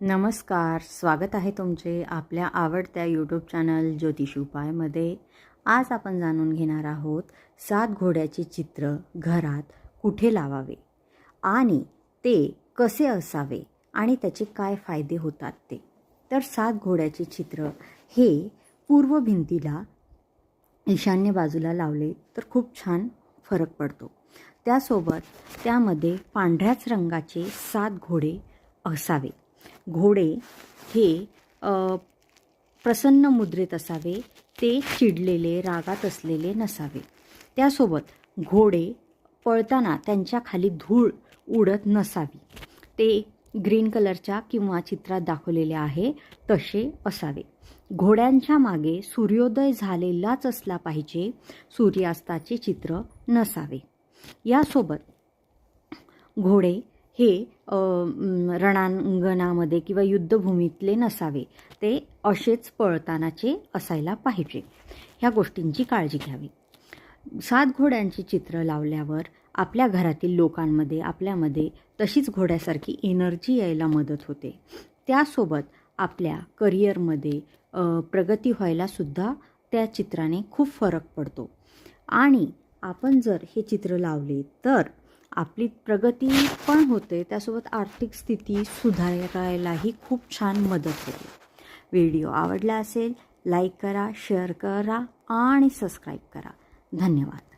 नमस्कार स्वागत आहे तुमचे आपल्या आवडत्या यूट्यूब चॅनल ज्योतिष उपायमध्ये. आज आपण जाणून घेणार आहोत सात घोड्याचे चित्र घरात कुठे लावावे आणि ते कसे असावे आणि त्याचे काय फायदे होतात ते. तर सात घोड्याचे चित्र हे पूर्व भिंतीला ईशान्य बाजूला लावले तर खूप छान फरक पडतो. त्यासोबत त्यामध्ये पांढऱ्याच रंगाचे सात घोडे असावे घोडे हे प्रसन्न मुद्रेत असावे ते चिडलेले रागात असलेले नसावे. त्यासोबत घोडे पळताना त्यांच्या खाली धूळ उडत नसावी. ते ग्रीन कलरच्या किंवा चित्रात दाखवलेले आहे तसे असावे. घोड्यांच्या मागे सूर्योदय झालेलाच असला पाहिजे सूर्यास्ताचे चित्र नसावे. यासोबत घोडे हे रणांगणामध्ये किंवा युद्धभूमीतले नसावे. ते असेच पळतानाचे असायला पाहिजे. ह्या गोष्टींची काळजी घ्यावी. सात घोड्यांची चित्र लावल्यावर आपल्या घरातील लोकांमध्ये आपल्यामध्ये तशीच घोड्यासारखी एनर्जी यायला मदत होते. त्यासोबत आपल्या करिअरमध्ये प्रगती व्हायला सुद्धा त्या चित्राने खूप फरक पडतो. आणि आपण जर हे चित्र लावले तर आपली प्रगती पण होते त्यासोबत आर्थिक स्थिती सुधारायलाही खूप छान मदत होते. व्हिडिओ आवडला असेल लाईक करा शेअर करा आणि सबस्क्राईब करा. धन्यवाद.